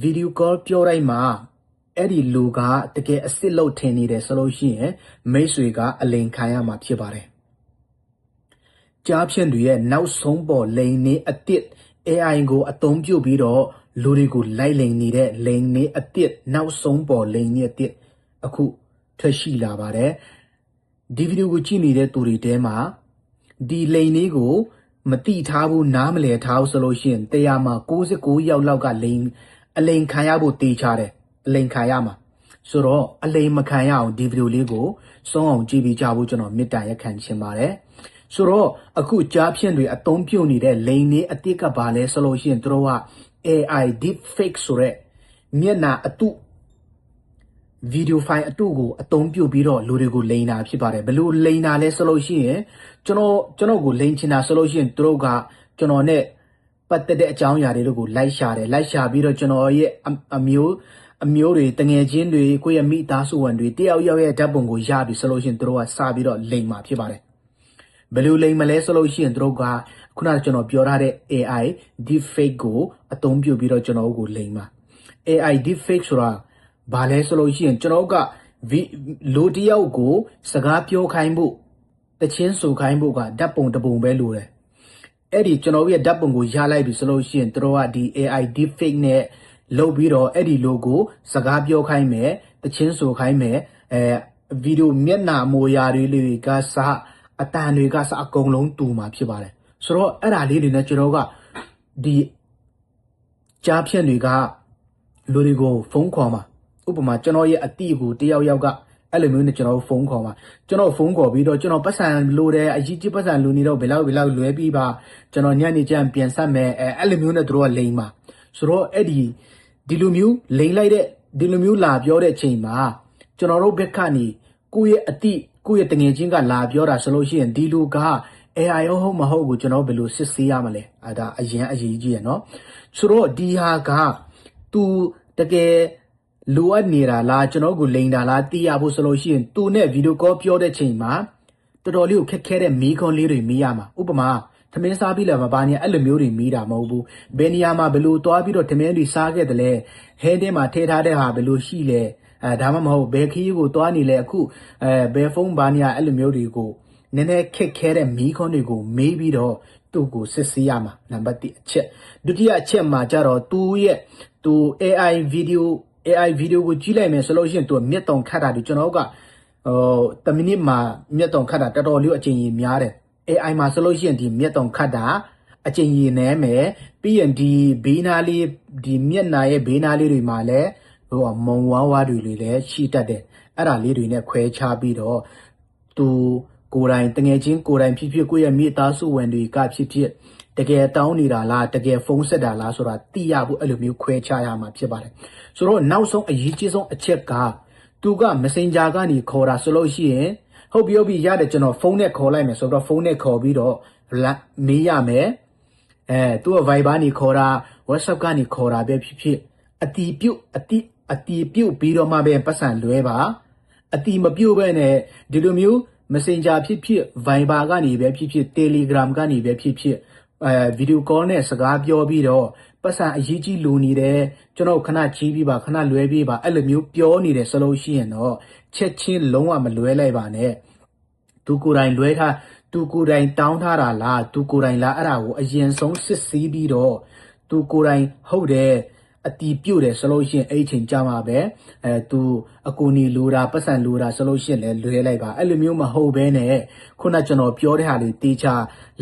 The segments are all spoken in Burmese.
ဗီဒီယိုကောပြောတိုင်းမှာအဲ့ဒီလူကတကယ်အစ်စ်လုပ်ထင်နေတယ်ဆိုလို့ရှိရင်မိတ်ဆွေကအလိန်ခံရမှာဖြစ်ပါတယ်ကြားဖြန့်တွေရဲ့နောက်ဆုံးပေါ်လိန်နေအစ်စ် AI ကိုအသုံးပြုပြီးတော့လူတွေကိုလိုက်လိန်နေတဲ့လိန်နေအစ်စ်နောက်ဆုံးပေါ်လိန်နေအစ်စ်အခုထွက်ရှိလာပါတယ်ဒီဗီဒီယိုကိုကြည့်နေတဲ့သူတွေထဲမှာဒီလိန်လေးကိုမတိထားဘူးနားမလည်ထားဘူးဆိုလို့ရှိရင်တရားမှာ69ယောက်လောက်ကလိန် အလိန်ခံရဖို့တေးချတယ်အလိန်ခံရမှာဆိုတော့အလိန်မခံရအောင်ဒီဗီဒီယိုလေးကိုစုံအောင်ကြည့်ပြီးကြဖို့ကျွန်တော်မေတ္တာရက်ခံချင်ပါတယ်ဆိုတော့အခုကြားဖြင့်တွေအသုံးပြုနေတဲ့လိန်လေးအတိတ်ကဘာလဲဆိုလို့ရှိရင်တို့က AI deep fake ဆိုရက်မျက်နှာအတုဗီဒီယိုဖိုင်အတုကိုအသုံးပြုပြီးတော့လူတွေကိုလိန်တာဖြစ်ပါတယ်ဘယ်လို့လိန်တာလဲဆိုလို့ရှိရင်ကျွန်တော်ကျွန်တော်ကိုလိန်ချင်တာဆိုလို့ရှိရင်သူတို့ကကျွန်တော်နဲ့ ပတ်သက်တဲ့အကြောင်းအရာတွေကို လိုက်ရှာတယ်လိုက်ရှာပြီးတော့ကျွန်တော်ရဲ့အအမျိုးအမျိုးတွေတငယ်ချင်းတွေကိုယ့်ရဲ့မိသားစုဝင်တွေတယောက်ယောက်ရဲ့ဓာတ်ပုံကိုရပြီဆိုလို့ရှိရင်သူတို့ကစပြီးတော့လိန်မှာဖြစ်ပါတယ်ဘယ်လိုလိမ်မလဲဆိုလို့ရှိရင်သူတို့ကခုနကကျွန်တော်ပြောထားတဲ့ AI deepfake ကိုအသုံးပြုပြီးတော့ကျွန်တော်တို့ကိုလိမ်ပါ AI deepfake ဆိုတာဘာလဲဆိုလို့ရှိရင်ကျွန်တော်တို့ကဗီလူတစ်ယောက်ကို စကားပြောခိုင်းဖို့တချင်းဆိုခိုင်းဖို့ကဓာတ်ပုံတစ်ပုံပဲလိုတယ် အဲ့ဒီကျွန်တော်တို့ရဲ့ဓာတ်ပုံကိုရလိုက်ပြီဆိုလို့ရှိရင်တို့ကဒီ AI deepfake နဲ့လုပ်ပြီးတော့အဲ့ဒီ logo စကားပြောခိုင်းမယ်တချင်းဆိုခိုင်းမယ်အဲဗီဒီယိုမျက်နှာအမူအရာတွေလေးကစအတန်တွေကစအကုန်လုံးတူမှာဖြစ်ပါတယ်ဆိုတော့အဲ့ဒါလေးတွေနဲ့ကျွန်တော်တို့ကဒီကြားဖြန့်တွေကလူတွေကိုဖုန်းခေါ်မှာဥပမာကျွန်တော်ရဲ့အတိအကိုတယောက်ယောက်က အဲ့လိုမျိုးနဲ့ကျွန်တော်ဖုန်းခေါ်မှာကျွန်တော်ဖုန်းခေါ်ပြီးတော့ကျွန်တော်ပတ်စံလိုတယ်အကြီးကြီးပတ်စံလိုနေတော့ဘယ်လောက်ဘယ်လောက်လွဲပြီးပါကျွန်တော်ညနေကျရင်ပြန်ဆက်မယ်အဲအဲ့လိုမျိုးနဲ့တို့ကလိန်မှာဆိုတော့အဲ့ဒီဒီလိုမျိုးလိန်လိုက်တဲ့ဒီလိုမျိုးလာပြောတဲ့ချိန်မှာကျွန်တော်တို့ဘက်ကနေကိုယ့်ရဲ့အတိကိုယ့်ရဲ့တငယ်ချင်းကလာပြောတာဆိုလို့ရှိရင်ဒီလူက AI ဟုတ်ဟုတ်မဟုတ်ကိုကျွန်တော်ဘယ်လိုစစ်ဆေးရမလဲအဲဒါအရင်အရေးကြီးရနော်ဆိုတော့ဒီဟာက तू တကယ် လိုအပ်နေတာလားကျွန်တော်ကိုလိန်တာလားသိရဖို့ဆိုလို့ရှိရင် तू နဲ့ဗီဒီယိုကောပြောတဲ့ချိန်မှာတော်တော်လေးကိုခက်ခဲတဲ့မီးခွန်လေးတွေမီးရမှာဥပမာသမင်းစားပြီးလည်းမပါနေအဲ့လိုမျိုးတွေမီးတာမဟုတ်ဘူးဘယ်နေရာမှာဘယ်လိုသွားပြီးတော့သမင်းတွေစားခဲ့တယ်လဲဟဲတင်းမှာထည့်ထားတဲ့ဟာဘယ်လိုရှိလဲအဲဒါမှမဟုတ်ဘယ်ခရီးကိုသွားနေလဲအခုအဲဘယ်ဖုန်းဘာနေရအဲ့လိုမျိုးတွေကိုနည်းနည်းခက်ခဲတဲ့မီးခွန်းတွေကိုမေးပြီးတော့သူ့ကိုစစ်ဆေးရမှာနံပါတ်1အချက်ဒုတိယအချက်မှာကျတော့သူရဲ့သူ AI video AI video ကိုကြည့်လိုက်မယ်ဆိုလို့ရှိရင်သူမျက်တုံခတ်တာဒီကျွန်တော်တို့ကဟိုတမိနစ်မှာမျက်တုံခတ်တာတော်တော်လေးအချိန်ကြီးများတယ် AI မှာဆိုလို့ရှိရင်ဒီမျက်တုံခတ်တာအချိန်ကြီးနည်းမယ်ပြီးရင်ဒီဘေးနာလေးဒီမျက်နာရဲ့ဘေးနာလေးတွေမှာလည်းဟိုမုံဝါးဝါးတွေလည်းရှိတတ်တယ်အဲ့ဒါလေးတွေနဲ့ခွဲခြားပြီးတော့သူ ကိုယ်တိုင်တငယ်ချင်းကိုယ်တိုင်ဖြစ်ဖြစ်ကိုယ့်ရဲ့မိသားစုဝင်တွေကဖြစ်ဖြစ်တကယ်တောင်းနေတာလားတကယ်ဖုန်းဆက်တာလားဆိုတာသိရဖို့အဲ့လိုမျိုးခွဲခြားရမှာဖြစ်ပါတယ်ဆိုတော့နောက်ဆုံးအရေးကြီးဆုံးအချက်ကသူက Messenger ကနေခေါ်တာဆိုလို့ရှိရင်ဟုတ်ပြီဟုတ်ပြီရတယ်ကျွန်တော်ဖုန်းနဲ့ခေါ်လိုက်မယ်ဆိုတော့ဖုန်းနဲ့ခေါ်ပြီးတော့မေးရမယ်အဲသူက Viber နေခေါ်တာ WhatsApp ကနေခေါ်တာပဲဖြစ်ဖြစ်အတီးပြုတ်အတီးအတီးပြုတ်ပြီးတော့မှပဲပတ်စံလွဲပါအတီးမပြုတ်ပဲနဲ့ဒီလိုမျိုး Messenger ဖြစ်ဖြစ် Viber ကနေပဲဖြစ်ဖြစ် Telegram ကနေပဲဖြစ်ဖြစ်အဲဗီဒီယိုကောနဲ့စကားပြောပြီးတော့ပတ်စံအရေးကြီးလိုနေတယ်ကျွန်တော်ခဏချီးပြီးပါခဏလွဲပြီးပါအဲ့လိုမျိုးပြောနေတယ်ဆိုလို့ရှိရင်တော့ချက်ချင်းလုံးဝမလွဲလိုက်ပါနဲ့သူကိုယ်တိုင်လွဲထားသူကိုယ်တိုင်တောင်းထားတာလားသူကိုယ်တိုင်လားအဲ့ဒါကိုအရင်ဆုံးစစ်ဆေးပြီးတော့သူကိုယ်တိုင်ဟုတ်တယ် အတီးပြုတ်တယ်ဆိုလို့ရှိရင်အဲ့ချိန်ကြာမှာပဲအဲသူအကူနီလိုတာပတ်စံလိုတာဆိုလို့ရှိရင်လည်းလွဲလိုက်ပါအဲ့လိုမျိုးမဟုတ်ဘဲနဲ့ခုနကျွန်တော်ပြောတဲ့ဟာလေးတေးချ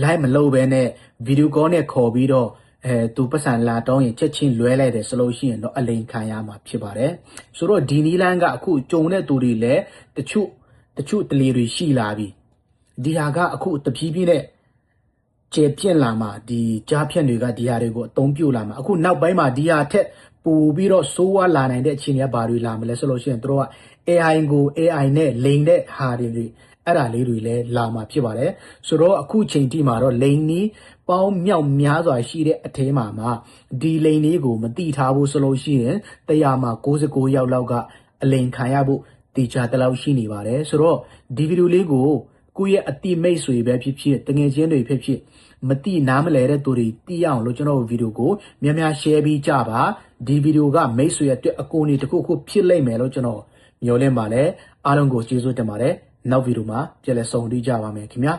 လိုက်မလုပ်ဘဲနဲ့ဗီဒီယိုကောနဲ့ခေါ်ပြီးတော့အဲသူပတ်စံလာတောင်းရင်ချက်ချင်းလွဲလိုက်တယ်ဆိုလို့ရှိရင်တော့အလိန်ခံရမှာဖြစ်ပါတယ်ဆိုတော့ဒီနီလန်းကအခုကြုံတဲ့သူတွေလည်းတချို့တချို့တလေတွေရှိလာပြီဒီဟာကအခုတဖြည်းဖြည်းနဲ့ ကျေပြင့်လာမှာဒီကြားဖြန့်တွေကဒီဟာတွေကိုအသုံးပြုလာမှာအခုနောက်ပိုင်းမှာဒီဟာထက်ပိုပြီးတော့စိုးဝါလာနိုင်တဲ့အခြေအနေကဘာတွေလာမလဲဆိုလို့ရှိရင်တို့က AI ကို AI နဲ့လိန်တဲ့ဟာတွေအဲ့ဒါလေးတွေလည်းလာမှာဖြစ်ပါတယ်ဆိုတော့အခုချိန်ထိမှာတော့လိန်နီးပေါင်းမြောက်များစွာရှိတဲ့အထဲမှာမှာဒီလိန်လေးကိုမတိထားဘူးဆိုလို့ရှိရင်တရားမှာ69ယောက်လောက်ကအလိန်ခံရဖို့တေချာတလောက်ရှိနေပါတယ်ဆိုတော့ဒီဗီဒီယိုလေးကို ကိုယ့်ရဲ့အတိမိတ်ဆွေပဲဖြစ်ဖြစ်တငယ်ချင်းတွေဖြစ်ဖြစ်မတိနားမလဲတဲ့သူတွေသိရအောင်လို့ကျွန်တော်တို့ဗီဒီယိုကိုများများ share ပြီးကြပါဒီဗီဒီယိုကမိတ်ဆွေရဲ့အတွက်အကူအညီတစ်ခုခုဖြစ်လိမ့်မယ်လို့ကျွန်တော်မျှော်လင့်ပါတယ်အားလုံးကိုကျေးဇူးတင်ပါတယ်နောက်ဗီဒီယိုမှာပြန်လည်ဆုံတွေ့ကြပါမယ်ခင်ဗျာ